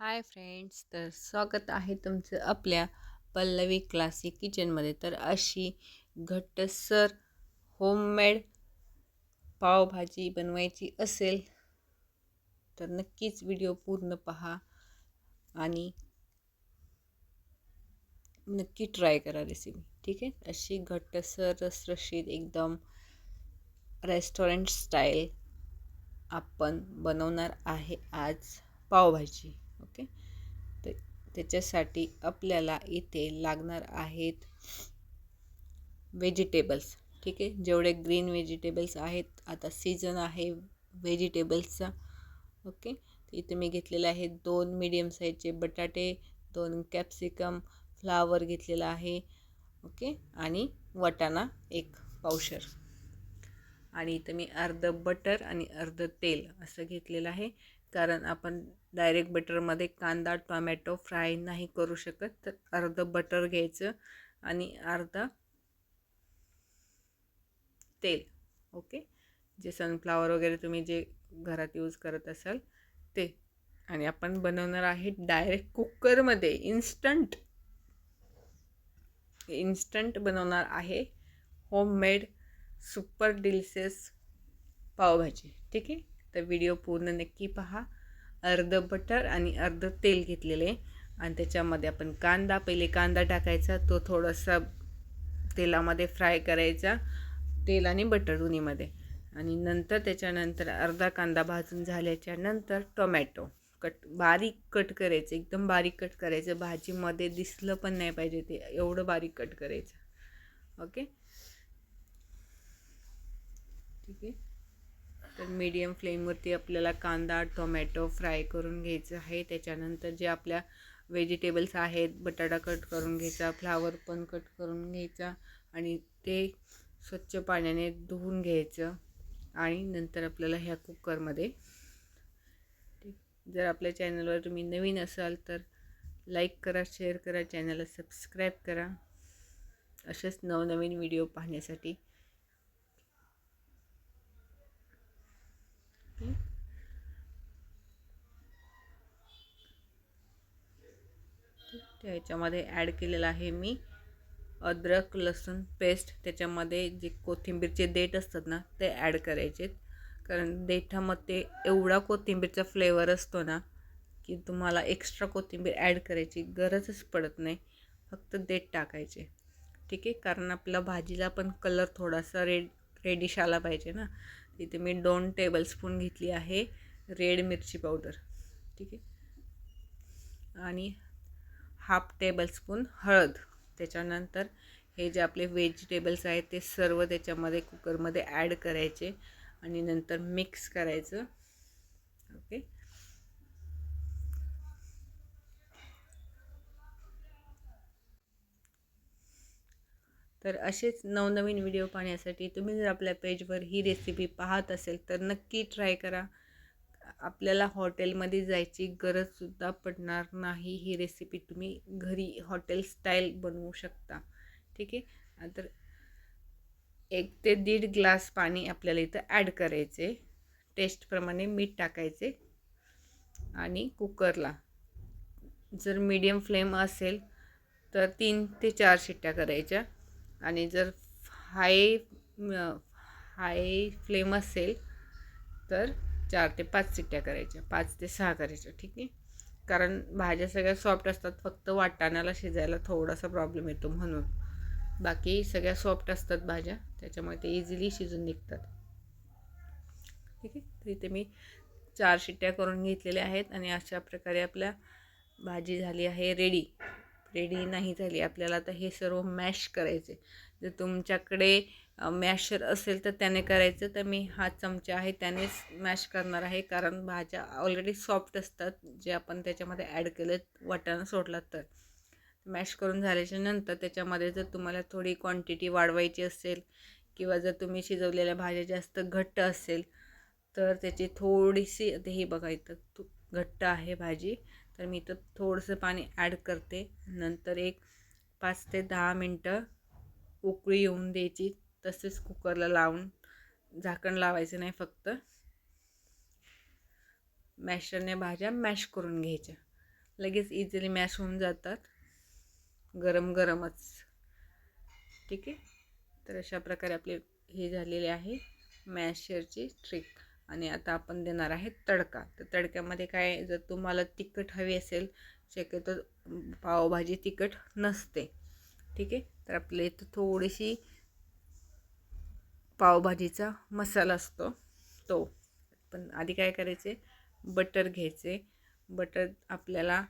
Hi friends तर स्वागत आहे तुमचं आपल्या पल्लवी क्लासिक किचनमध्ये तर अशी घट्टसर होममेड पावभाजी बनवायची असेल तर नक्कीच व्हिडिओ पूर्ण पहा आणि नक्की ट्राय करा रेसिपी ठीक आहे? अशी घट्टसर रसरशीत एकदम रेस्टॉरंट स्टाईल आपण बनवणार आहे आज पावभाजी. ओके? तर त्याच्यासाठी आपल्याला इथे लागणार आहेत व्हेजिटेबल्स ठीक आहे? जेवढे ग्रीन व्हेजिटेबल्स आहेत आता सीझन आहे व्हेजिटेबल्सचा ओके? इथे मी घेतलेले आहेत दोन मीडियम साईजचे बटाटे दोन कॅप्सिकम फ्लावर घेतलेला आहे. ओके? आणि वटाणा एक पावशर. आणि इथं मी अर्धं बटर आणि अर्धं तेल असं घेतलेलं आहे. कारण आपण डायरेक्ट बटरमध्ये कांदा टोमॅटो फ्राय नाही करू शकत. तर अर्धं बटर घ्यायचं आणि अर्धा तेल ओके जे सनफ्लावर वगैरे तुम्ही जे घरात यूज करत असाल ते. आणि आपण बनवणार आहे डायरेक्ट कुकरमध्ये इन्स्टंट इन्स्टंट बनवणार आहे होममेड सुपर डिलिशियस पावभाजी ठीक आहे? तर व्हिडिओ पूर्ण नक्की पहा. अर्ध बटर आणि अर्ध तेल घेतलेले. आणि त्याच्यामध्ये आपण कांदा पहिले कांदा टाकायचा. तो थोडासा तेलामध्ये फ्राय करायचा. तेल आणि बटर दोन्हीमध्ये. आणि नंतर त्याच्यानंतर अर्धा कांदा भाजून झाल्याच्यानंतर टोमॅटो कट बारीक कट करायचं. एकदम बारीक कट करायचं. भाजीमध्ये दिसलं पण नाही पाहिजे ते. एवढं बारीक कट करायचं. ओके ठीक आहे? तर मीडियम फ्लेमवरती आपल्याला कांदा टोमॅटो फ्राय करून घ्यायचं आहे. त्याच्यानंतर जे आपल्या व्हेजिटेबल्स आहेत बटाटा कट करून घ्यायचा फ्लावर पण कट करून घ्यायचा आणि ते स्वच्छ पाण्याने धुवून घ्यायचं आणि नंतर आपल्याला ह्या कुकरमध्ये जर आपल्या चॅनलवर तुम्ही नवीन असाल तर लाईक करा शेअर करा चॅनलला सबस्क्राईब करा. असेच नवनवीन व्हिडिओ पाहण्यासाठी याच्यामध्ये ॲड केलेलं आहे मी. अद्रक लसूण पेस्ट त्याच्यामध्ये जे कोथिंबीरचे देठ असतात ना ते ॲड करायचे कारण देठामध्ये एवढा कोथिंबीरचा फ्लेवर असतो ना की तुम्हाला एक्स्ट्रा कोथिंबीर ॲड करायची गरजच पडत नाही. फक्त देठ टाकायचे. ठीक आहे? कारण आपल्या भाजीला पण कलर थोडासा रेड रेडिश आला पाहिजे ना. तिथे मी दोन टेबलस्पून घेतली आहे रेड मिरची पावडर ठीक आहे? आणि हाफ टेबलस्पून हळद. त्याच्यानंतर हे जे आपले व्हेजिटेबल्स आहेत ते सर्व त्याच्यामध्ये कुकरमध्ये ॲड करायचे आणि नंतर मिक्स करायचं. ओके? तर असेच नवनवीन व्हिडिओ पाहण्यासाठी तुम्ही जर आपल्या पेजवर ही रेसिपी पाहत असेल तर नक्की ट्राय करा. आपल्याला हॉटेलमध्ये जायची गरजसुद्धा पडणार नाही ही रेसिपी तुम्ही घरी हॉटेल स्टाईल बनवू शकता. ठीक आहे? तर एक ते दीड ग्लास पाणी आपल्याला इथं ॲड करायचे. टेस्टप्रमाणे मीठ टाकायचे आणि कुकरला जर मीडियम फ्लेम असेल तर तीन ते चार शिट्ट्या करायच्या. आणि जर हाय हाय फ्लेम असेल तर चार ते पाच सिट्ट्या करायच्या पाच ते सहा करायच्या ठीक आहे? कारण भाज्या सगळ्या सॉफ्ट असतात फक्त वाटाण्याला शिजायला थोडासा प्रॉब्लेम येतो म्हणून. बाकी सगळ्या सॉफ्ट असतात भाज्या त्याच्यामुळे ते इझिली शिजून निघतात. ठीक आहे? तर इथे मी चार शिट्ट्या करून घेतलेल्या आहेत आणि अशा प्रकारे आपल्या भाजी झाली आहे रेडी रेडी नाही झाली आपल्याला आता हे सर्व मॅश करायचे. जर तुमच्याकडे मॅशर असेल तर त्याने करायचं. तर मी हा चमचा आहे त्यानेच मॅश करणार आहे. कारण भाज्या ऑलरेडी सॉफ्ट असतात. जे आपण त्याच्यामध्ये ॲड केलं वाटाणा सोडला तर. मॅश करून झाल्याच्यानंतर त्याच्यामध्ये जर तुम्हाला थोडी क्वांटिटी वाढवायची असेल किंवा जर तुम्ही शिजवलेल्या भाज्या जास्त घट्ट असेल तर त्याची थोडीशी हे ही बघा घट्ट आहे भाजी. तर मी तर थोडंसं पाणी ॲड करते. नंतर एक पाच ते दहा मिनटं उकळी येऊन द्यायची. तसेच कुकरला लावून झाकण लावायचं नाही फक्त. मॅशरने भाज्या मॅश करून घ्यायच्या. लगेच इझिली मॅश होऊन जातात. गरम गरमच. ठीक आहे? तर अशा प्रकारे आपले हे झालेले आहे मॅशरची ट्रिक आणि आता आपण देणार आहे तडका. तर तडक्यामध्ये काय जर तुम्हाला तिखट हवी असेल शक्यतो पावभाजी तिखट नसते. ठीक आहे? तर आपल्या इथं थोडीशी पावभाजीचा मसाला असतो तो. पण आधी काय करायचे? बटर घ्यायचे. बटर आपल्याला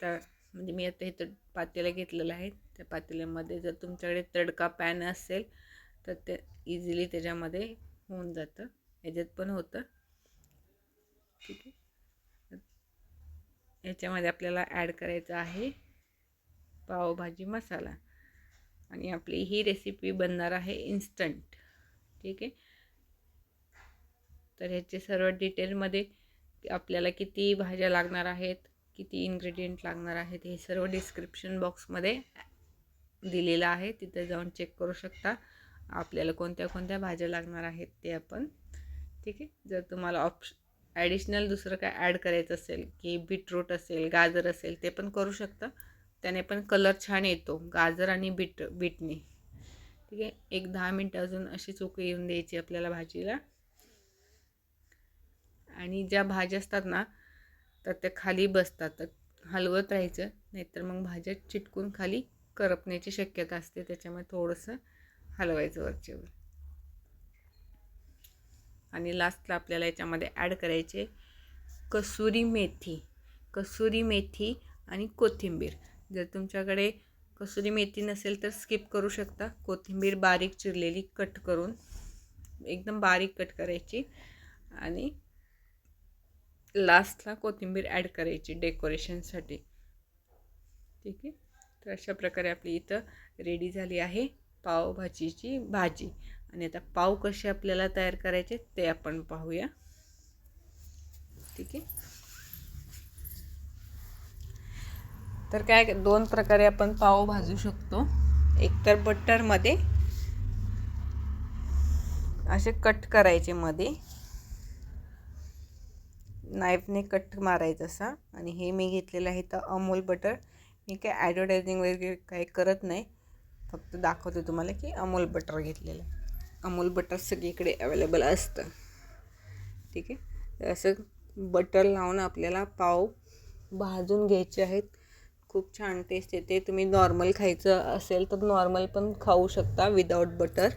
त्या म्हणजे मी आता इथं पातेलं घेतलेलं आहे त्या पातेल्यामध्ये जर तुमच्याकडे तडका पॅन असेल तर ते इझिली त्याच्यामध्ये होऊन जातं. याच्यात पण होतं. ठीक आहे. याच्यामध्ये आपल्याला ॲड करायचं आहे पावभाजी मसाला. आणि आपली ही रेसिपी बनणार आहे इन्स्टंट ठीक आहे? तर ह्याचे सर्व डिटेलमध्ये आपल्याला किती भाज्या लागणार आहेत किती इन्ग्रेडियंट लागणार आहेत हे सर्व डिस्क्रिप्शन बॉक्समध्ये दिलेलं आहे. तिथे जाऊन चेक करू शकता आपल्याला कोणत्या कोणत्या भाज्या लागणार आहेत ते आपण. ठीक आहे? जर तुम्हाला ऑप्श ॲडिशनल दुसरं काय ॲड करायचं असेल की बीटरूट असेल गाजर असेल ते पण करू शकता. त्याने पण कलर छान येतो. गाजर आणि बीट बीटने ठीक आहे? एक दहा मिनटं अजून अशी चोकळी येऊन द्यायची आपल्याला भाजीला. आणि ज्या भाज्या असतात ना तर त्या खाली बसतात. तर हलवत राहायचं नाहीतर मग भाज्या चिटकून खाली करपण्याची शक्यता असते. त्याच्यामुळे थोडंसं हलवायचं वरचेवर आणि लास्टला आपल्याला याच्यामध्ये ॲड करायचे कसुरी मेथी. कसुरी मेथी आणि कोथिंबीर. जर तुमच्याकडे कसुरी मेथी नसेल तर स्किप करू शकता. कोथिंबीर बारीक चिरलेली कट करून एकदम बारीक कट करायची आणि लास्टला कोथिंबीर ॲड करायची डेकोरेशनसाठी ठीक आहे? तर अशा प्रकारे आपली इथं रेडी झाली आहे पावभाजीची भाजी. आणि आता पाव कसे आपल्याला तयार करायचे ते आपण पाहूया. ठीक आहे? तर काय दोन प्रकारे आपण पाव भाजू शकतो. एक तर बटरमध्ये असे कट करायचे मध्ये. नाईफने कट मारायचं असा. आणि हे मी घेतलेलं आहे तर अमूल बटर. मी काय ॲडव्हर्टायझिंग वगैरे काही करत नाही. फक्त दाखवते तुम्हाला की अमूल बटर घेतलेलं आहे. अमूल बटर सगळीकडे अवेलेबल असतं. ठीक आहे? तर असं बटर लावून आपल्याला पाव भाजून घ्यायचे आहेत. खूप छान टेस्ट येते. तुम्ही नॉर्मल खायचं असेल तर नॉर्मल पण खाऊ शकता विदाऊट बटर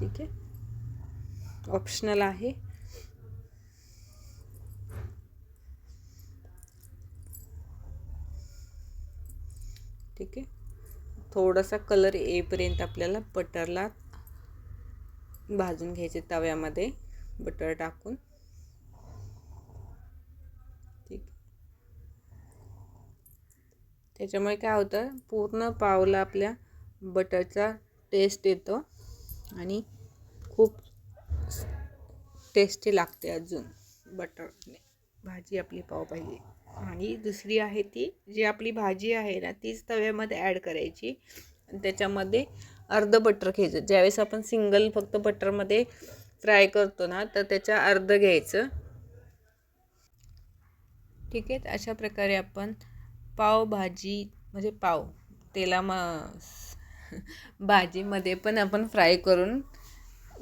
ठीक आहे? ऑप्शनल आहे. ठीक आहे? थोडासा कलर येईपर्यंत आपल्याला बटरला भाजून घ्यायचे तव्यामध्ये. बटर टाकून. त्याच्यामुळे काय होतं पूर्ण पावला आपल्या बटरचा टेस्ट येतो आणि खूप टेस्टी लागते अजून बटरने. भाजी आपली पाव पाहिजे. आणि दुसरी आहे ती जी आपली भाजी आहे ना तीच तव्यामध्ये ॲड करायची. आणि त्याच्यामध्ये अर्ध बटर घ्यायचं. ज्यावेळेस आपण सिंगल फक्त बटरमध्ये फ्राय करतो ना तर त्याच्या अर्ध घ्यायचं. ठीक आहे अशा प्रकारे आपण पावभाजी म्हणजे पाव तेला म भाजीमध्ये पण आपण फ्राय करून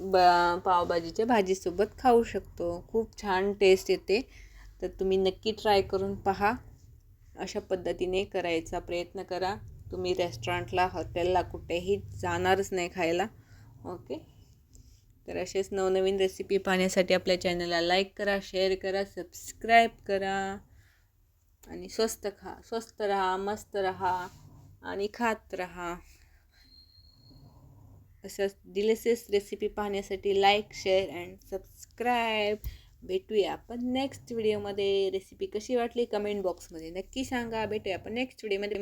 ब पावभाजीच्या भाजीसोबत खाऊ शकतो. खूप छान टेस्ट येते. तर तुम्ही नक्की ट्राय करून पहा. अशा पद्धतीने करायचा प्रयत्न करा. तुम्ही रेस्टॉरंटला हॉटेलला कुठेही जाणारच नाही खायला. ओके तर असेच नवनवीन रेसिपी पाहण्यासाठी आपल्या चॅनलला लाईक करा शेअर करा सबस्क्राईब करा. आणि स्वस्त खा स्वस्त राहा मस्त राहा आणि खात राहा. असं डिलिशियस रेसिपी पाहण्यासाठी लाईक शेअर अँड सबस्क्राईब भेटूया आपण नेक्स्ट व्हिडिओमध्ये रेसिपी कशी वाटली? कमेंट बॉक्समध्ये नक्की सांगा. भेटूया आपण नेक्स्ट व्हिडिओमध्ये